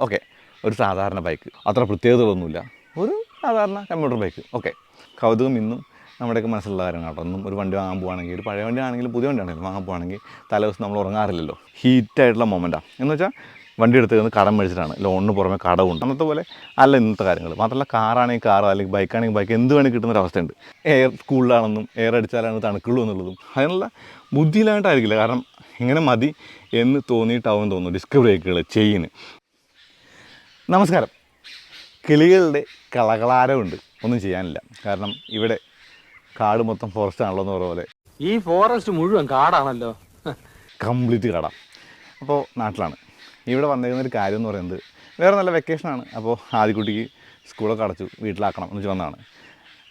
Okay. ഒരു സാധാരണ bike അത്ര പ്രത്യേകതകളൊന്നുമില്ല. ഒരു സാധാരണ കമ്പ്യൂട്ടർ ബൈക്ക് ഓക്കെ. കൗതുകം ഇന്നും നമ്മുടെയൊക്കെ മനസ്സിലുള്ള കാര്യമാണ് കേട്ടോ. ഒന്നും ഒരു വണ്ടി വാങ്ങാൻ പോവാണെങ്കിൽ ഒരു പഴയ വണ്ടി ആണെങ്കിലും പുതിയ വണ്ടി ആണെങ്കിലും വാങ്ങാൻ പോവാണെങ്കിൽ തലേ ദിവസം നമ്മൾ ഉറങ്ങാറില്ലല്ലോ. ഹീറ്റായിട്ടുള്ള മൊമെന്റാണ് എന്ന് വെച്ചാൽ വണ്ടി എടുത്ത് നിന്ന് കടം മേടിച്ചിട്ടാണ്. ലോണിന് പുറമെ കടവുണ്ട്. അന്നത്തെ പോലെ അല്ല ഇന്നത്തെ കാര്യങ്ങൾ. മാത്രമല്ല കാറാണെങ്കിൽ കാർ അല്ലെങ്കിൽ ബൈക്കാണെങ്കിൽ ബൈക്ക് എന്ത് വേണമെങ്കിൽ കിട്ടുന്ന ഒരു അവസ്ഥയുണ്ട്. എയർ കൂളിലാണെന്നും എയർ അടിച്ചാലാണ് തണുക്കുള്ളൂ എന്നുള്ളതും. അതിനുള്ള ബുദ്ധിയിലായിട്ടായിരിക്കില്ല കാരണം ഇങ്ങനെ മതി എന്ന് തോന്നിയിട്ടാവും തോന്നുന്നു. ഡിസ്ക് ബ്രേക്കുകൾ ചെയിന് നമസ്കാരം. കിളികളുടെ കളകളാരമുണ്ട്. ഒന്നും ചെയ്യാനില്ല. കാരണം ഇവിടെ കാട് മൊത്തം ഫോറസ്റ്റ് ആണല്ലോ എന്ന് പറഞ്ഞ പോലെ. ഈ ഫോറസ്റ്റ് മുഴുവൻ കാടാണല്ലോ. കംപ്ലീറ്റ് കട. അപ്പോൾ നാട്ടിലാണ്. ഇവിടെ വന്നിരുന്ന ഒരു കാര്യം എന്ന് പറയുന്നത് വേറെ നല്ല വെക്കേഷനാണ് അപ്പോൾ ആദ്യക്കുട്ടിക്ക് സ്കൂളൊക്കെ അടച്ചു. വീട്ടിലാക്കണം എന്ന് വെച്ച് വന്നതാണ്.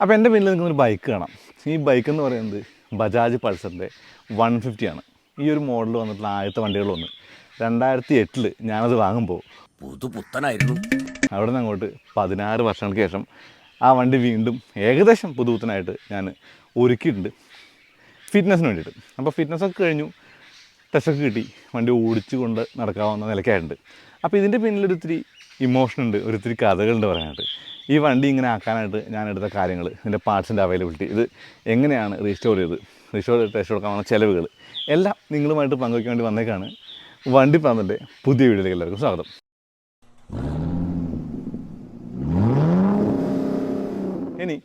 അപ്പോൾ എന്റെ പിന്നിൽ നിൽക്കുന്ന ഒരു ബൈക്ക് കാണാം. ഈ ബൈക്ക് എന്ന് പറയുന്നത് ബജാജ് പൾസറിന്റെ വൺ ഫിഫ്റ്റിയാണ് ഈ ഒരു മോഡൽ വന്നിട്ടുള്ള ആദ്യത്തെ വണ്ടികൾ വന്ന് രണ്ടായിരത്തി എട്ടിൽ ഞാനത് വാങ്ങുമ്പോൾ പുതുപുത്തനായിരുന്നു അവിടെ നിന്ന് അങ്ങോട്ട് പതിനാറ് വർഷങ്ങൾക്ക് ശേഷം ആ വണ്ടി വീണ്ടും ഏകദേശം പുതുപുത്തനായിട്ട് ഞാൻ ഒരുക്കിയിട്ടുണ്ട്. ഫിറ്റ്നസ്സിന് വേണ്ടിയിട്ട്. അപ്പോൾ ഫിറ്റ്നസ്സൊക്കെ കഴിഞ്ഞു. ടെസ്റ്റൊക്കെ കിട്ടി. വണ്ടി ഓടിച്ചു കൊണ്ട് നടക്കാവുന്ന നിലയ്ക്കായിട്ടുണ്ട്. അപ്പോൾ ഇതിന്റെ പിന്നിലൊരിത്തിരി ഇമോഷൻ ഉണ്ട്. ഒരിത്തിരി കഥകളുണ്ട് പറയാനായിട്ട്. ഈ വണ്ടി ഇങ്ങനെ ആക്കാനായിട്ട് ഞാൻ എടുത്ത കാര്യങ്ങൾ ഇതിന്റെ പാർട്സിന്റെ അവൈലബിലിറ്റി ഇത് എങ്ങനെയാണ് റീസ്റ്റോർ ചെയ്ത് റീസ്റ്റോർ ടെസ്റ്റ് കൊടുക്കാൻ വന്ന ചിലവുകൾ എല്ലാം നിങ്ങളുമായിട്ട് പങ്കുവയ്ക്കാൻ വേണ്ടി വന്നേക്കാണ്. വണ്ടി പ്രാന്തന്റെ പുതിയ വീഡിയോയിലേക്ക് എല്ലാവർക്കും സ്വാഗതം. ഇനി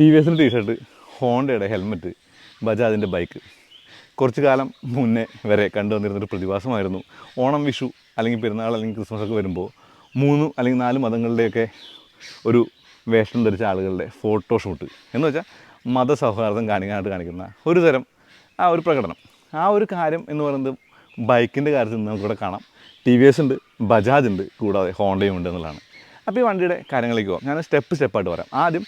ടി വി എസിന്റെ ടീഷർട്ട് ഹോണ്ടയുടെ ഹെൽമെറ്റ് ബജാജിന്റെ ബൈക്ക്. കുറച്ച് കാലം മുന്നേ വരെ കണ്ടുവന്നിരുന്നൊരു പ്രതിഭാസമായിരുന്നു. ഓണം വിഷു അല്ലെങ്കിൽ പെരുന്നാൾ അല്ലെങ്കിൽ ക്രിസ്മസ് ഒക്കെ വരുമ്പോൾ മൂന്ന് അല്ലെങ്കിൽ നാല് മതങ്ങളുടെയൊക്കെ ഒരു വേഷം ധരിച്ച ആളുകളുടെ ഫോട്ടോഷൂട്ട് എന്ന് വെച്ചാൽ മതസൗഹാർദ്ദം കാണിക്കാനായിട്ട് കാണിക്കുന്ന ഒരു തരം ആ ഒരു പ്രകടനം. ആ ഒരു കാര്യം എന്ന് പറയുന്നത് ബൈക്കിന്റെ കാര്യത്തിൽ നിന്ന് നമുക്കിവിടെ കാണാം. ടി വി എസ് ഉണ്ട് ബജാജ് ഉണ്ട് കൂടാതെ ഹോണ്ടയും ഉണ്ട് എന്നുള്ളതാണ്. അപ്പോൾ ഈ വണ്ടിയുടെ കാര്യങ്ങളിലേക്ക് പോകാം ഞാൻ സ്റ്റെപ്പ് സ്റ്റെപ്പായിട്ട് പറയാം. ആദ്യം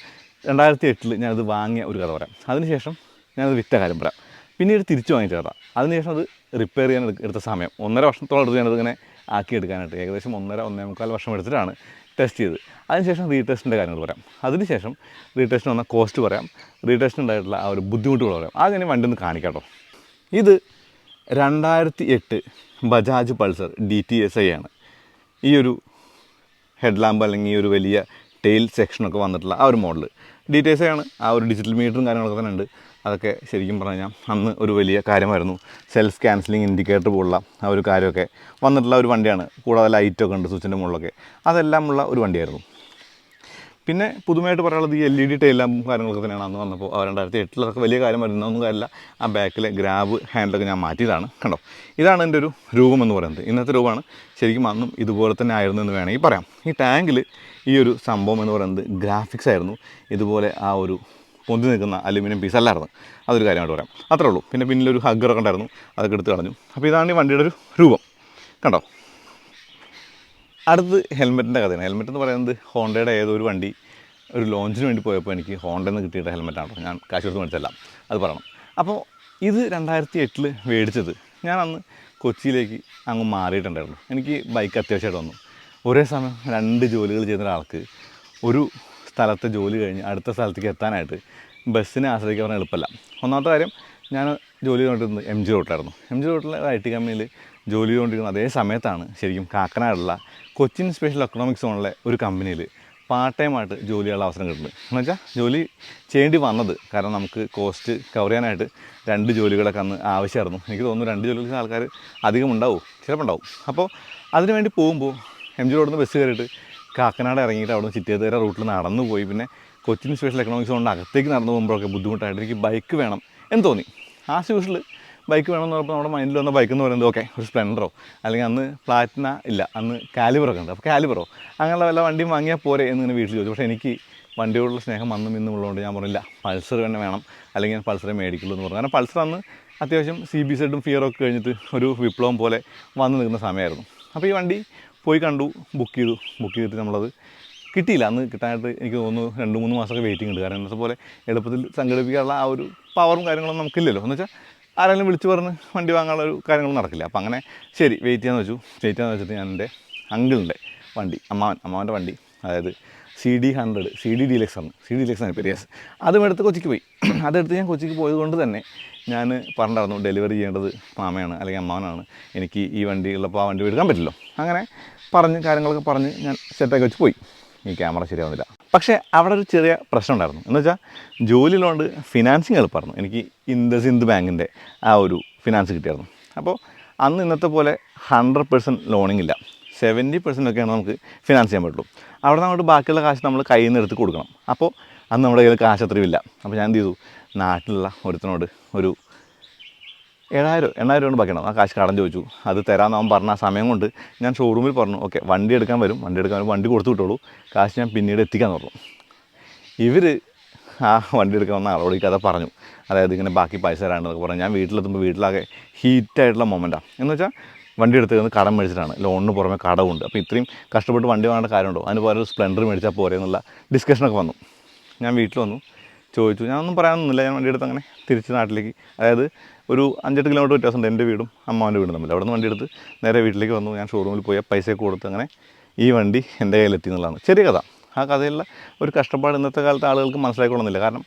രണ്ടായിരത്തി എട്ടിൽ ഞാനത് വാങ്ങിയ ഒരു കഥ പറയാം. അതിനുശേഷം ഞാനത് വിറ്റ കാര്യം പറയാം. പിന്നീട് തിരിച്ചു വാങ്ങിച്ച കഥ. അതിനുശേഷം അത് റിപ്പയർ ചെയ്യാൻ എടുത്ത സമയം. ഒന്നര വർഷത്തോളം എടുത്ത് ഞാനത് ഇങ്ങനെ ആക്കി എടുക്കാനായിട്ട് ഏകദേശം ഒന്നര ഒന്നേ മുക്കാൽ വർഷം എടുത്തിട്ടാണ് ടെസ്റ്റ് ചെയ്ത് അതിനുശേഷം റീടെസ്റ്റിന്റെ കാര്യങ്ങൾ പറയാം. അതിനുശേഷം റീടെസ്റ്റിന് വന്ന കോസ്റ്റ് പറയാം. റീടെസ്റ്റിന് ഉണ്ടായിട്ടുള്ള ആ ഒരു ബുദ്ധിമുട്ടുകൾ പറയാം. അത് ഞാൻ വണ്ടി ഒന്ന് കാണിക്കാട്ടോ ഇത് രണ്ടായിരത്തി എട്ട് Bajaj Pulsar D T S I ആണ്. ഈ ഒരു ഹെഡ് ലാമ്പ് അല്ലെങ്കിൽ ഒരു വലിയ ടെയിൽ സെക്ഷനൊക്കെ വന്നിട്ടുള്ള ആ ഒരു മോഡൽ ഡീറ്റെയിൽസാണ് ആ ഒരു ഡിജിറ്റൽ മീറ്ററും കാര്യങ്ങളൊക്കെ തന്നെ ഉണ്ട്. അതൊക്കെ ശരിക്കും പറഞ്ഞു അന്ന് ഒരു വലിയ കാര്യമായിരുന്നു. സെൽഫ് ക്യാൻസലിംഗ് ഇൻഡിക്കേറ്റർ പോലുള്ള ആ ഒരു കാര്യമൊക്കെ വന്നിട്ടുള്ള ഒരു വണ്ടിയാണ്. കൂടാതെ ലൈറ്റൊക്കെ ഉണ്ട് സ്വിച്ചിന്റെ മുകളിലൊക്കെ. അതെല്ലാം ഉള്ള ഒരു വണ്ടിയായിരുന്നു. പിന്നെ പുതുമയായിട്ട് പറയാനുള്ളത് ഈ എൽ ഇ ഡി ലാമ്പും കാര്യങ്ങളൊക്കെ തന്നെയാണ് അന്ന് വന്നപ്പോൾ. രണ്ടായിരത്തി എട്ടിലൊക്കെ വലിയ കാര്യം വരുന്നൊന്നും കാര്യമില്ല. ആ ബാക്കിലെ ഗ്രാബ് ഹാൻഡിലൊക്കെ ഞാൻ മാറ്റിയതാണ് കണ്ടോ? ഇതാണ് എന്റെ ഒരു രൂപം എന്ന് പറയുന്നത്. ഇന്നത്തെ രൂപമാണ്. ശരിക്കും അന്നും ഇതുപോലെ തന്നെ ആയിരുന്നു എന്ന് വേണമെങ്കിൽ പറയാം. ഈ ടാങ്കിൽ ഈ ഒരു സംഭവം എന്ന് പറയുന്നത് ഗ്രാഫിക്സ് ആയിരുന്നു. ഇതുപോലെ ആ ഒരു പൊന്തി നിൽക്കുന്ന അലുമിനിയം പീസ് അല്ലായിരുന്നു. അതൊരു കാര്യമായിട്ട് പറയാം. അത്രേ ഉള്ളൂ. പിന്നെ പിന്നിലൊരു ഹഗ്ഗറൊക്കെ ഉണ്ടായിരുന്നു. അതൊക്കെ എടുത്ത് കളഞ്ഞു. അപ്പോൾ ഇതാണ് ഈ വണ്ടിയുടെ ഒരു രൂപം. കണ്ടോ? അടുത്ത് ഹെൽമെറ്റിന്റെ കഥയാണ്. ഹെൽമെറ്റ് എന്ന് പറയുന്നത് ഹോണ്ടയുടെ ഏതൊരു വണ്ടി ഒരു ലോഞ്ചിന് വേണ്ടി പോയപ്പോൾ എനിക്ക് ഹോണ്ടയിൽ നിന്ന് കിട്ടിയിട്ട് ഹെൽമെറ്റാണ്. ഞാൻ കാശ് കൊടുത്ത് മേടിച്ചല്ല അത് പറയണം. അപ്പോൾ ഇത് രണ്ടായിരത്തി എട്ടിൽ മേടിച്ചത് ഞാൻ അന്ന് കൊച്ചിയിലേക്ക് അങ്ങ് മാറിയിട്ടുണ്ടായിരുന്നു. എനിക്ക് ബൈക്ക് അത്യാവശ്യമായിട്ട് വന്നു. ഒരേ സമയം രണ്ട് ജോലികൾ ചെയ്യുന്ന ഒരാൾക്ക് ഒരു സ്ഥലത്തെ ജോലി കഴിഞ്ഞ് അടുത്ത സ്ഥലത്തേക്ക് എത്താനായിട്ട് ബസ്സിനെ ആശ്രയിക്കാൻ പറഞ്ഞാൽ എളുപ്പമല്ല. ഒന്നാമത്തെ കാര്യം ഞാൻ ജോലി കണ്ടിരുന്നത് എം ജി റോട്ടിലായിരുന്നു. എം ജി റോട്ടിലെ ഐ ടി കമ്പനിയിൽ ജോലി ചെയ്തുകൊണ്ടിരിക്കുന്ന അതേ സമയത്താണ് ശരിക്കും കാക്കനാടുള്ള കൊച്ചിൻ സ്പെഷ്യൽ എക്കണോമിക് സോണിലെ ഒരു കമ്പനിയിൽ പാർട്ട് ടൈമായിട്ട് ജോലിയുള്ള അവസരം കിട്ടുന്നത്. എന്ന് വെച്ചാൽ ജോലി ചെയ്യേണ്ടി വന്നത് കാരണം നമുക്ക് കോസ്റ്റ് കവർ ചെയ്യാനായിട്ട് രണ്ട് ജോലികളൊക്കെ അന്ന് ആവശ്യമായിരുന്നു. എനിക്ക് തോന്നുന്നു രണ്ട് ജോലികൾ ചെയ്യുന്ന ആൾക്കാർ അധികം ഉണ്ടാവും. ചിലപ്പോൾ ഉണ്ടാവും. അപ്പോൾ അതിന് വേണ്ടി പോകുമ്പോൾ എം ജി റോഡിൽ നിന്ന് ബസ് കയറിയിട്ട് കാക്കനാട് ഇറങ്ങിയിട്ട് അവിടെ നിന്ന് ചിറ്റേതര റൂട്ടിൽ നടന്നു പോയി. പിന്നെ കൊച്ചിൻ സ്പെഷ്യൽ എക്കണോമിക്സ് കൊണ്ട് അകത്തേക്ക് നടന്നു പോകുമ്പോഴൊക്കെ ബുദ്ധിമുട്ടായിട്ട് എനിക്ക് ബൈക്ക് വേണം എന്ന് തോന്നി. ആ യൂഷ്വൽ ബൈക്ക് വേണമെന്ന് പറഞ്ഞപ്പോൾ നമ്മുടെ മൈൻഡിൽ വന്ന ബൈക്ക് എന്ന് പറയുന്നത് ഓക്കെ ഒരു സ്പ്ലെൻഡറോ അല്ലെങ്കിൽ അന്ന് പ്ലാറ്റിന ഇല്ല അന്ന് കാലിബറൊക്കെ ഉണ്ട്. അപ്പോൾ കാലിബറോ അങ്ങനെയുള്ള വല്ല വണ്ടിയും വാങ്ങിയാൽ പോരെ എന്ന് ഇങ്ങനെ വീട്ടിൽ ചോദിച്ചു. പക്ഷേ എനിക്ക് വണ്ടിയോടുള്ള സ്നേഹം അന്നും ഇന്നും ഉള്ളതുകൊണ്ട് ഞാൻ പറഞ്ഞില്ല പൾസർ തന്നെ വേണം. അല്ലെങ്കിൽ ഞാൻ പൾസറെ മേടിക്കുള്ളൂ എന്ന് പറഞ്ഞു. കാരണം പൾസർ അന്ന് അത്യാവശ്യം സി ബി സെഡും ഫിയറൊക്കെ കഴിഞ്ഞിട്ട് ഒരു വിപ്ലവം പോലെ വന്നു നിൽക്കുന്ന സമയമായിരുന്നു. അപ്പോൾ ഈ വണ്ടി പോയി കണ്ടു ബുക്ക് ചെയ്തു. ബുക്ക് ചെയ്തിട്ട് നമ്മളത് കിട്ടിയില്ല. അന്ന് കിട്ടാനായിട്ട് എനിക്ക് തോന്നുന്നു രണ്ട് മൂന്ന് മാസമൊക്കെ വെയിറ്റിംഗ് ഉണ്ട്. കാരണം ഇന്നത്തെ പോലെ എളുപ്പത്തിൽ സംഘടിപ്പിക്കാനുള്ള ആ ഒരു പവറും കാര്യങ്ങളൊന്നും നമുക്കില്ലല്ലോ. എന്ന് വെച്ചാൽ ആരെങ്കിലും വിളിച്ച് പറഞ്ഞ് വണ്ടി വാങ്ങാനുള്ള ഒരു കാര്യങ്ങളും നടക്കില്ല. അപ്പോൾ അങ്ങനെ ശരി വെയിറ്റ് ചെയ്യാന്ന് വെച്ചു. വെയിറ്റ് ചെയ്യാന്ന് വെച്ചിട്ട് ഞാൻ എന്റെ അങ്കിളിന്റെ വണ്ടി അമ്മാവൻ അമ്മാവന്റെ വണ്ടി അതായത് C D hundred C D deluxe ആണ്. സി ഡി ഡീലക്സ് ആണ് പെരിയാസ്. അതും എടുത്ത് കൊച്ചിക്ക് പോയി. അതെടുത്ത് ഞാൻ കൊച്ചിക്ക് പോയത് കൊണ്ട് തന്നെ ഞാൻ പറഞ്ഞിരുന്നു ഡെലിവറി ചെയ്യേണ്ടത് മാമയാണ് അല്ലെങ്കിൽ അമ്മാവനാണ്. എനിക്ക് ഈ വണ്ടി ഉള്ളപ്പോൾ ആ വണ്ടി എടുക്കാൻ പറ്റില്ലോ അങ്ങനെ പറഞ്ഞ് കാര്യങ്ങളൊക്കെ പറഞ്ഞ് ഞാൻ സെറ്റാക്കി വെച്ച് പോയി. ഈ ക്യാമറ ശരിയാവുന്നില്ല. പക്ഷേ അവിടെ ഒരു ചെറിയ പ്രശ്നം ഉണ്ടായിരുന്നു എന്ന് വെച്ചാൽ ജോലിയിലുണ്ട് ഫിനാൻസിങ് എളുപ്പമായിരുന്നു എനിക്ക് ഇൻഡസ് ഇൻഡ് ബാങ്കിന്റെ ആ ഒരു ഫിനാൻസ് കിട്ടിയായിരുന്നു. അപ്പോൾ അന്ന് ഇന്നത്തെ പോലെ ഹൺഡ്രഡ് പെർസെന്റ് ലോണിങ് ഇല്ല. സെവന്റി പെർസെന്റ് ഒക്കെയാണ് നമുക്ക് ഫിനാൻസ് ചെയ്യാൻ പറ്റുള്ളൂ. അവിടെ അങ്ങോട്ട് ബാക്കിയുള്ള കാശ് നമ്മൾ കയ്യിൽ നിന്ന് എടുത്ത് കൊടുക്കണം. അപ്പോൾ അന്ന് നമ്മുടെ കയ്യിൽ കാശ് അത്രയും ഇല്ല. അപ്പോൾ ഞാൻ എന്ത് ചെയ്തു? നാട്ടിലുള്ള ഒരുത്തനോട് ഒരു ഏഴായിരം എണ്ണായിരം കൊണ്ട് ബാക്കിയാണ് ആ കാശ് കടം ചോദിച്ചു. അത് തരാമെന്ന് അവൻ പറഞ്ഞ ആ സമയം കൊണ്ട് ഞാൻ ഷോറൂമിൽ പറഞ്ഞു ഓക്കെ വണ്ടി എടുക്കാൻ വരും. വണ്ടി എടുക്കാൻ വരും. വണ്ടി കൊടുത്തു വിട്ടോളൂ. കാശ് ഞാൻ പിന്നീട് എത്തിക്കാൻ പറഞ്ഞു. ഇവർ ആ വണ്ടി എടുക്കാൻ വന്ന ആളോട് കഥ പറഞ്ഞു. അതായത് ഇങ്ങനെ ബാക്കി പൈസ തരാണ്ടെന്നൊക്കെ പറഞ്ഞു. ഞാൻ വീട്ടിലെത്തുമ്പോൾ വീട്ടിലാകെ ഹീറ്റായിട്ടുള്ള മൊമെന്റാണ് എന്ന് വെച്ചാൽ വണ്ടി എടുത്തത് കടം മേടിച്ചിട്ടാണ്. ലോണിന് പുറമെ കടമുണ്ട് അപ്പോൾ ഇത്രയും കഷ്ടപ്പെട്ട് വണ്ടി വാങ്ങേണ്ട കാര്യമുണ്ടോ? അതിന് പകരം സ്പ്ലെൻഡർ മേടിച്ചാൽ പോരെ എന്നുള്ള ഡിസ്കഷനൊക്കെ വന്നു. ഞാൻ വീട്ടിൽ വന്നു. ചോദിച്ചു. ഞാനൊന്നും പറയാനൊന്നുമില്ല. ഞാൻ വണ്ടി എടുത്ത് അങ്ങനെ തിരിച്ച് നാട്ടിലേക്ക്. അതായത് ഒരു അഞ്ചെട്ട് കിലോമീറ്റർ വ്യത്യാസമുണ്ട് എന്റെ വീടും അമ്മാവന്റെ വീടും തമ്മിൽ. അവിടെ നിന്ന് വണ്ടി എടുത്ത് നേരെ വീട്ടിലേക്ക് വന്നു. ഞാൻ ഷോറൂമിൽ പോയി പൈസയൊക്കെ കൊടുത്ത് അങ്ങനെ ഈ വണ്ടി എന്റെ കയ്യിലെത്തി എന്നുള്ളതാണ്. ചെറിയ കഥ. ആ കഥയിലുള്ള ഒരു കഷ്ടപ്പാട് ഇന്നത്തെ കാലത്ത് ആളുകൾക്ക് മനസ്സിലാക്കിക്കൊള്ളുന്നില്ല കാരണം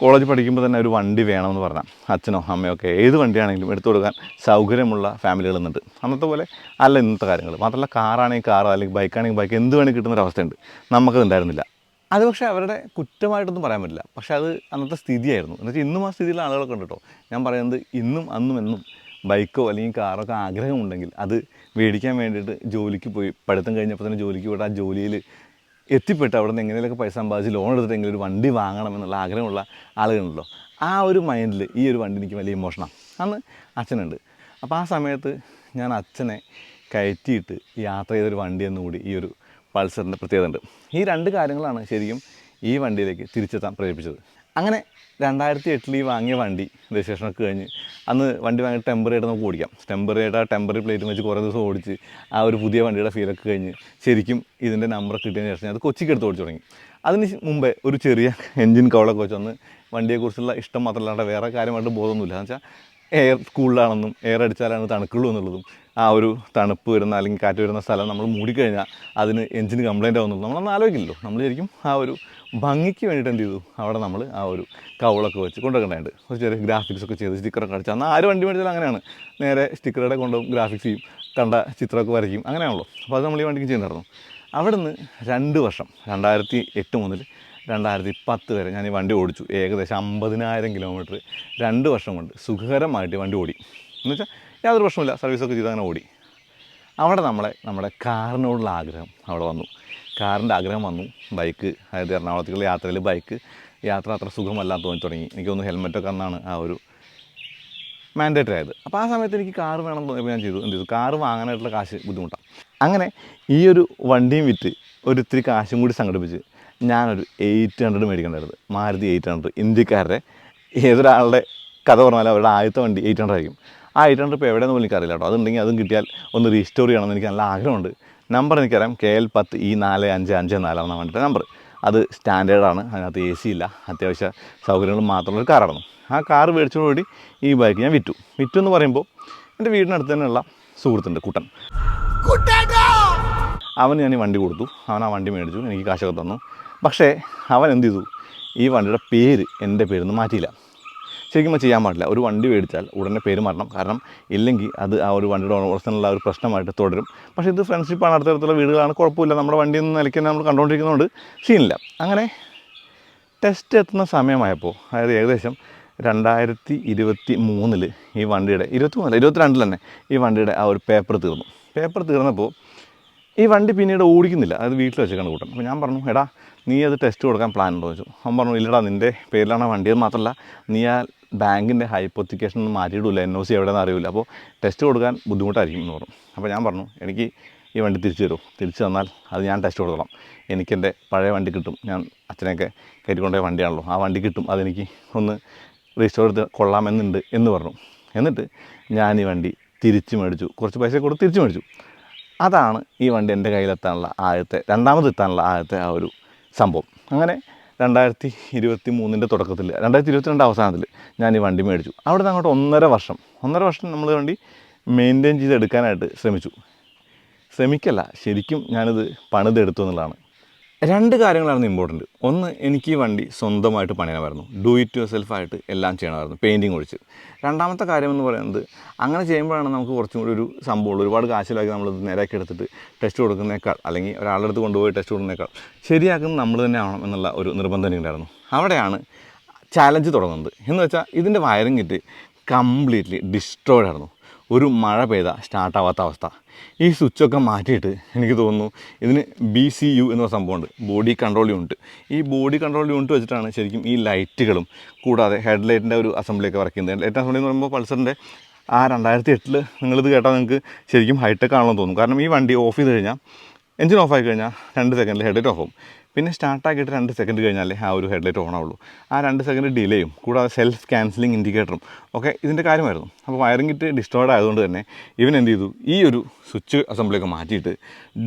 കോളേജ് പഠിക്കുമ്പോൾ തന്നെ ഒരു വണ്ടി വേണമെന്ന് പറഞ്ഞാൽ അച്ഛനോ അമ്മയോ ഒക്കെ ഏത് വണ്ടിയാണെങ്കിലും എടുത്തു കൊടുക്കാൻ സൗകര്യമുള്ള ഫാമിലികൾ ഇന്നുണ്ട് അന്നത്തെ പോലെ അല്ല ഇന്നത്തെ കാര്യങ്ങൾ. മാത്രമല്ല കാറാണെങ്കിൽ കാർ അല്ലെങ്കിൽ ബൈക്കാണെങ്കിൽ ബൈക്ക് എന്ത് വേണമെങ്കിൽ കിട്ടുന്നൊരവസ്ഥയുണ്ട് നമുക്കത് ഉണ്ടായിരുന്നില്ല. അത് പക്ഷേ അവരുടെ കുറ്റമായിട്ടൊന്നും പറയാൻ പറ്റില്ല. പക്ഷേ അത് അന്നത്തെ സ്ഥിതിയായിരുന്നു. എന്ന് വെച്ചാൽ ഇന്നും ആ സ്ഥിതിയിലുള്ള ആളുകളൊക്കെ ഉണ്ട് കേട്ടോ. ഞാൻ പറയുന്നത് ഇന്നും അന്നും എന്നും ബൈക്കോ അല്ലെങ്കിൽ കാറോ ഒക്കെ ആഗ്രഹമുണ്ടെങ്കിൽ അത് മേടിക്കാൻ വേണ്ടിയിട്ട് ജോലിക്ക് പോയി പഠിത്തം കഴിഞ്ഞപ്പോൾ തന്നെ ജോലിക്ക് പോയിട്ട് ആ ജോലിയിൽ എത്തിപ്പെട്ട് അവിടെ നിന്ന് എങ്ങനെയൊക്കെ പൈസ സമ്പാദിച്ച് ലോൺ എടുത്തിട്ടെങ്കിലും ഒരു വണ്ടി വാങ്ങണം എന്നുള്ള ആഗ്രഹമുള്ള ആളുകളുണ്ടല്ലോ ആ ഒരു മൈൻഡിൽ ഈ ഒരു വണ്ടി എനിക്ക് വലിയ ഇമോഷനാണ് അന്ന് അച്ഛനുണ്ട്. അപ്പോൾ ആ സമയത്ത് ഞാൻ അച്ഛനെ കയറ്റിയിട്ട് യാത്ര ചെയ്തൊരു വണ്ടി എന്നുകൂടി ഈ ഒരു പൾസറിന്റെ പ്രത്യേകത ഉണ്ട്. ഈ രണ്ട് കാര്യങ്ങളാണ് ശരിക്കും ഈ വണ്ടിയിലേക്ക് തിരിച്ചെത്താൻ പ്രേരിപ്പിച്ചത്. അങ്ങനെ രണ്ടായിരത്തി എട്ടിൽ ഈ വാങ്ങിയ വണ്ടി രജിസ്ട്രേഷനൊക്കെ കഴിഞ്ഞ് അന്ന് വണ്ടി വാങ്ങി ടെമ്പററി ആയിട്ട് നമുക്ക് ഓടിക്കാം. ടെമ്പറി ആയിട്ട് ആ ടെമ്പറി പ്ലേറ്റും വെച്ച് കുറേ ദിവസം ഓടിച്ച് ആ ഒരു പുതിയ വണ്ടിയുടെ ഫീലൊക്കെ കഴിഞ്ഞ് ശരിക്കും ഇതിന്റെ നമ്പർ കിട്ടിയതിന് ശേഷം അത് കൊച്ചിക്ക് എടുത്ത് ഓടിച്ചു തുടങ്ങി. അതിന് മുമ്പേ ഒരു ചെറിയ എൻജിൻ കവളൊക്കെ വെച്ച് വന്ന് വണ്ടിയെക്കുറിച്ചുള്ള ഇഷ്ടം മാത്രമല്ലാണ്ട് വേറെ കാര്യമായിട്ട് ബോധമൊന്നുമില്ല. എന്ന് വെച്ചാൽ എയർ കൂളിലാണെന്നും എയർ അടിച്ചാലാണ് തണുക്കുള്ളൂ എന്നുള്ളതും ആ ഒരു തണുപ്പ് വരുന്ന അല്ലെങ്കിൽ കാറ്റ് വരുന്ന സ്ഥലം നമ്മൾ മൂടിക്കഴിഞ്ഞാൽ അതിന് എഞ്ചിന് കംപ്ലൈന്റ് ആവുന്നുള്ളൂ നമ്മളൊന്നും ആലോചിക്കില്ലല്ലോ. നമ്മൾ ശരിക്കും ആ ഒരു ഭംഗിക്ക് വേണ്ടിയിട്ട് എന്ത് ചെയ്തു? അവിടെ നമ്മൾ ആ ഒരു കവളൊക്കെ വെച്ച് കൊണ്ടുവരേണ്ടതുണ്ട്. ഒരു ചെറിയ ഗ്രാഫിക്സ് ഒക്കെ ചെയ്ത് സ്റ്റിക്കറൊക്കെ അടിച്ചു. അന്ന് ആര് വണ്ടി മേടിച്ചാലും അങ്ങനെയാണ്. നേരെ സ്റ്റിക്കറുടെ കൊണ്ടും ഗ്രാഫിക്സ് ചെയ്യും കണ്ട ചിത്രമൊക്കെ വരയ്ക്കും അങ്ങനെയാണല്ലോ. അപ്പോൾ അത് നമ്മൾ ഈ വണ്ടിക്ക് ചെയ്യുന്നുണ്ടായിരുന്നു അവിടെ നിന്ന് രണ്ട് വർഷം രണ്ടായിരത്തി എട്ട് മുതൽ രണ്ടായിരത്തി പത്ത് വരെ ഞാൻ ഈ വണ്ടി ഓടിച്ചു. ഏകദേശം അമ്പതിനായിരം കിലോമീറ്റർ. രണ്ട് വർഷം കൊണ്ട് സുഖകരമായിട്ട് വണ്ടി ഓടി. എന്ന് വെച്ചാൽ യാതൊരു പ്രശ്നമില്ല സർവീസൊക്കെ ചെയ്ത് അങ്ങനെ ഓടി. അവിടെ നമ്മളെ നമ്മുടെ കാറിനോടുള്ള ആഗ്രഹം അവിടെ വന്നു. കാറിന്റെ ആഗ്രഹം വന്നു. ബൈക്ക് അതായത് എറണാകുളത്തേക്കുള്ള യാത്രയിൽ ബൈക്ക് യാത്ര അത്ര സുഖമല്ലാന്ന് തോന്നി തുടങ്ങി. എനിക്കൊന്ന് ഹെൽമെറ്റൊക്കെ അന്നാണ് ആ ഒരു മാൻഡേറ്ററി ആയത്. അപ്പോൾ ആ സമയത്ത് എനിക്ക് കാർ വേണം തോന്നിയപ്പോൾ ഞാൻ ചെയ്തു. എന്ത് ചെയ്തു? കാർ വാങ്ങാനായിട്ടുള്ള കാശ് ബുദ്ധിമുട്ടാണ് അങ്ങനെ ഈ ഒരു വണ്ടിയും വിറ്റ് ഒരു ഇത്തിരി കാശും കൂടി സംഘടിപ്പിച്ച് ഞാനൊരു എയ്റ്റ് ഹൺഡ്രഡ് മേടിക്കേണ്ടത് മാരുതി എയ്റ്റ് ഹൺഡ്രഡ് ഇന്ത്യക്കാരുടെ ഏതൊരാളുടെ കഥ പറഞ്ഞാലും അവരുടെ ആദ്യത്തെ വണ്ടി എയ്റ്റ് ഹൺഡ്രഡ് ആയിരിക്കും. ആ എയ്റ്റ് ഹൺഡ്രഡ് ഇപ്പോൾ എവിടെയെന്ന് പോലും എനിക്കറിയില്ല കേട്ടോ. അതുണ്ടെങ്കിൽ അതും കിട്ടിയാൽ ഒന്ന് റീസ്റ്റോർ ചെയ്യണമെന്ന് എനിക്ക് നല്ല ആഗ്രഹമുണ്ട്. നമ്പർ എനിക്കറിയാം. കെ എൽ പത്ത് ഇ നാല് അഞ്ച് അഞ്ച് നാലാണ് വണ്ടിയുടെ നമ്പർ അത് സ്റ്റാൻഡേർഡാണ് അതിനകത്ത് എ സി ഇല്ല. അത്യാവശ്യ സൗകര്യങ്ങൾ മാത്രമുള്ള ഒരു കാറായിരുന്നു ആ കാർ മേടിച്ചതോടുകൂടി ഈ ബൈക്ക് ഞാൻ വിറ്റു. വിറ്റു എന്ന് പറയുമ്പോൾ എന്റെ വീടിനടുത്ത് തന്നെയുള്ള സുഹൃത്തുണ്ട് കുട്ടൻ. അവന് ഞാൻ ഈ വണ്ടി കൊടുത്തു. അവൻ ആ വണ്ടി മേടിച്ചു. എനിക്ക് കാശൊക്കെ തന്നു. പക്ഷേ അവൻ എന്ത് ചെയ്തു? ഈ വണ്ടിയുടെ പേര് എന്റെ പേരൊന്നും മാറ്റിയില്ല. ശരിക്കും ചെയ്യാൻ പാടില്ല. ഒരു വണ്ടി മേടിച്ചാൽ ഉടനെ പേര് മാറണം. കാരണം ഇല്ലെങ്കിൽ അത് ആ ഒരു വണ്ടിയുടെ ഓണവർഷനുള്ള ഒരു പ്രശ്നമായിട്ട് തുടരും. പക്ഷേ ഇത് ഫ്രണ്ട്ഷിപ്പാണ് അടുത്തടുത്തുള്ള വീടുകളാണ്. കുഴപ്പമില്ല. നമ്മുടെ വണ്ടി എന്ന നിലയ്ക്ക് നമ്മൾ കണ്ടുകൊണ്ടിരിക്കുന്നതുകൊണ്ട് സീനില്ല അങ്ങനെ ടെസ്റ്റ് എത്തുന്ന സമയമായപ്പോൾ അതായത് ഏകദേശം രണ്ടായിരത്തി ഇരുപത്തി മൂന്നിൽ ഈ വണ്ടിയുടെ ഇരുപത്തി മൂന്നില്ല ഇരുപത്തിരണ്ടിൽ തന്നെ ഈ വണ്ടിയുടെ ആ ഒരു പേപ്പർ തീർന്നു. പേപ്പർ തീർന്നപ്പോൾ ഈ വണ്ടി പിന്നീട് ഓടിക്കുന്നില്ല. അത് വീട്ടിൽ വെച്ചേക്കാണ് കൂട്ടൻ അപ്പോൾ ഞാൻ പറഞ്ഞു എടാ നീ അത് ടെസ്റ്റ് കൊടുക്കാൻ പ്ലാൻ ഉണ്ടോ? ചോദിച്ചു. അവൻ പറഞ്ഞു ഇല്ലടാ നിന്റെ പേരിലാണ് വണ്ടിയത് മാത്രമല്ല നീ ആ ബാങ്കിന്റെ ഹൈപ്പോത്തിക്കേഷൻ ഒന്നും മാറ്റിയിടില്ല എൻ ഒ സി എവിടെയെന്ന് അറിയില്ല അപ്പോൾ ടെസ്റ്റ് കൊടുക്കാൻ ബുദ്ധിമുട്ടായിരിക്കും എന്ന് പറഞ്ഞു. അപ്പോൾ ഞാൻ പറഞ്ഞു എനിക്ക് ഈ വണ്ടി തിരിച്ചു തരുമോ തിരിച്ചു തന്നാൽ അത് ഞാൻ ടെസ്റ്റ് കൊടുത്തോളാം. എനിക്കെന്റെ പഴയ വണ്ടി കിട്ടും. ഞാൻ അച്ഛനെയൊക്കെ കയറ്റിക്കൊണ്ടുപോയ വണ്ടിയാണല്ലോ. ആ വണ്ടി കിട്ടും. അതെനിക്ക് ഒന്ന് രജിസ്റ്റർ എടുത്ത് കൊള്ളാമെന്നുണ്ട് എന്ന് പറഞ്ഞു. എന്നിട്ട് ഞാൻ ഈ വണ്ടി തിരിച്ചു മേടിച്ചു. കുറച്ച് പൈസ കൊടുത്ത് തിരിച്ചു മേടിച്ചു. അതാണ് ഈ വണ്ടി എന്റെ കയ്യിലെത്താനുള്ള ആദ്യത്തെ രണ്ടാമത് എത്താനുള്ള ആദ്യത്തെ ആ ഒരു സംഭവം. അങ്ങനെ രണ്ടായിരത്തി ഇരുപത്തി മൂന്നിന്റെ തുടക്കത്തിൽ രണ്ടായിരത്തി ഇരുപത്തി രണ്ട് അവസാനത്തിൽ ഞാൻ ഈ വണ്ടി മേടിച്ചു. അവിടെ നിന്ന് അങ്ങോട്ട് ഒന്നര വർഷം ഒന്നര വർഷം നമ്മൾ വണ്ടി മെയിന്റെയിൻ ചെയ്തെടുക്കാനായിട്ട് ശ്രമിച്ചു. ശ്രമിക്കല്ല ശരിക്കും ഞാനിത് പണിതെടുത്തു എന്നുള്ളതാണ്. രണ്ട് കാര്യങ്ങളാണ് ഇമ്പോർട്ടന്റ് ഒന്ന് എനിക്ക് ഈ വണ്ടി സ്വന്തമായിട്ട് പണിയണമായിരുന്നു. ഡു ഇറ്റ് യുവർ സെൽഫായിട്ട് എല്ലാം ചെയ്യണമായിരുന്നു പെയിന്റിങ് ഒഴിച്ച്. രണ്ടാമത്തെ കാര്യം എന്ന് പറയുന്നത് അങ്ങനെ ചെയ്യുമ്പോഴാണ് നമുക്ക് കുറച്ചും കൂടി ഒരു സംഭവമുള്ളൂ. ഒരുപാട് കാശിലാക്കി നമ്മൾ നേരാക്കി എടുത്തിട്ട് ടെസ്റ്റ് കൊടുക്കുന്നേക്കാൾ അല്ലെങ്കിൽ ഒരാളുടെ അടുത്ത് കൊണ്ടുപോയി ടെസ്റ്റ് കൊടുക്കുന്നേക്കാൾ ശരിയാക്കുന്നത് നമ്മൾ തന്നെ ആവണം എന്നുള്ള ഒരു നിർബന്ധം ഉണ്ടായിരുന്നു അവിടെയാണ് ചാലഞ്ച് തുടങ്ങുന്നത്. എന്ന് വെച്ചാൽ ഇതിന്റെ വയറിംഗ് കിറ്റ് കംപ്ലീറ്റ്ലി ഡിസ്ട്രോയ്ഡ് ആയിരുന്നു. ഒരു മഴ പെയ്ത സ്റ്റാർട്ടാവാത്ത അവസ്ഥ. ഈ സ്വിച്ചൊക്കെ മാറ്റിയിട്ട് എനിക്ക് തോന്നുന്നു ഇതിന് ബി സി യു എന്ന സംഭവമുണ്ട്. Body control unit. ഈ ബോഡി കൺട്രോൾ യൂണിറ്റ് വെച്ചിട്ടാണ് ശരിക്കും ഈ ലൈറ്റുകളും കൂടാതെ ഹെഡ് ലൈറ്റിന്റെ ഒരു അസംബ്ലിയൊക്കെ വർക്ക് ചെയ്യുന്നത്. ലൈറ്റ് അസംബ്ലി എന്ന് പറയുമ്പോൾ പൾസറിന്റെ ആ രണ്ടായിരത്തി എട്ടിൽ നിങ്ങളിത് കേട്ടാൽ നിങ്ങൾക്ക് ശരിക്കും ഹൈടെക് ആണെന്ന് തോന്നും. കാരണം ഈ വണ്ടി ഓഫ് ചെയ്ത് കഴിഞ്ഞാൽ എഞ്ചിൻ ഓഫ് ആയി കഴിഞ്ഞാൽ രണ്ട് സെക്കൻഡിൽ ഹെഡ്ലൈറ്റ് ഓഫ് ആവും. പിന്നെ സ്റ്റാർട്ടാക്കിയിട്ട് രണ്ട് സെക്കൻഡ് കഴിഞ്ഞാലേ ആ ഒരു ഹെഡ്ലൈറ്റ് ഓൺ ആവുള്ളൂ. ആ രണ്ട് സെക്കൻഡ് ഡിലേയും കൂടാതെ സെൽഫ് ക്യാൻസലിംഗ് ഇൻഡിക്കേറ്ററും ഒക്കെ ഇതിന്റെ കാര്യമായിരുന്നു. അപ്പോൾ വയറിംഗ് കിറ്റ് ഡിസ്റ്റോർഡ് ആയതുകൊണ്ട് തന്നെ ഇവൻ എന്ത് ചെയ്തു? ഈ ഒരു സ്വിച്ച് അസംബ്ലിയൊക്കെ മാറ്റിയിട്ട്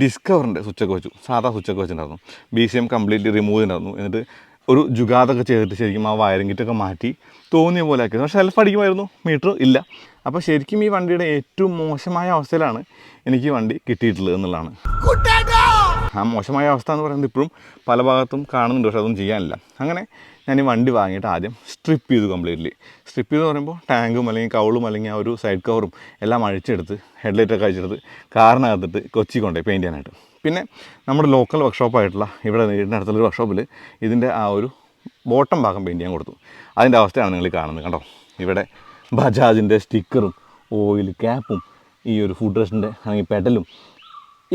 ഡിസ്കവറിന്റെ സ്വിച്ചൊക്കെ വെച്ചു. സാധാ സ്വിച്ചൊക്കെ വെച്ചിട്ടുണ്ടായിരുന്നു. B C M completely remove ചെയ്തിട്ടുണ്ടായിരുന്നു. എന്നിട്ട് ഒരു ജുഗാതൊക്കെ ചെയ്തിട്ട് ശരിക്കും ആ വയറിംഗ് കിറ്റൊക്കെ മാറ്റി തോന്നിയ പോലെ ആക്കിയത് പക്ഷേ സെൽഫ് അടിക്കുമായിരുന്നു. മീറ്റർ ഇല്ല. അപ്പോൾ ശരിക്കും ഈ വണ്ടിയുടെ ഏറ്റവും മോശമായ അവസ്ഥയിലാണ് എനിക്ക് ഈ വണ്ടി കിട്ടിയിട്ടുള്ളത് എന്നുള്ളതാണ്. ആ മോശമായ അവസ്ഥ എന്ന് പറയുന്നത് ഇപ്പോഴും പല ഭാഗത്തും കാണുന്നുണ്ട് പക്ഷേ അതൊന്നും ചെയ്യാനില്ല. അങ്ങനെ ഞാൻ ഈ വണ്ടി വാങ്ങിയിട്ട് ആദ്യം സ്ട്രിപ്പ് ചെയ്തു കംപ്ലീറ്റ്ലി സ്ട്രിപ്പ് ചെയ്ത് പറയുമ്പോൾ ടാങ്കും അല്ലെങ്കിൽ കൗളും അല്ലെങ്കിൽ ആ ഒരു സൈഡ് കവറും എല്ലാം അഴിച്ചെടുത്ത് ഹെഡ്ലൈറ്റൊക്കെ അഴിച്ചെടുത്ത് കാറിനകത്തിട്ട് കൊച്ചി കൊണ്ടുപോയി പെയിന്റ് ചെയ്യാനായിട്ട്. പിന്നെ നമ്മുടെ ലോക്കൽ വർക്ക്ഷോപ്പായിട്ടുള്ള ഇവിടെ വീടിന്റെ അടുത്തുള്ളൊരു വർക്ക്ഷോപ്പിൽ ഇതിന്റെ ആ ഒരു ബോട്ടം ഭാഗം പെയിന്റ് ചെയ്യാൻ കൊടുത്തു. അതിന്റെ അവസ്ഥയാണ് നിങ്ങൾ കാണുന്നത് കണ്ടോ? ഇവിടെ ബജാജിന്റെ സ്റ്റിക്കറും ഓയിൽ ക്യാപ്പും ഈ ഒരു ഫുഡ് റെസ്റ്റിന്റെ അല്ലെങ്കിൽ പെഡലും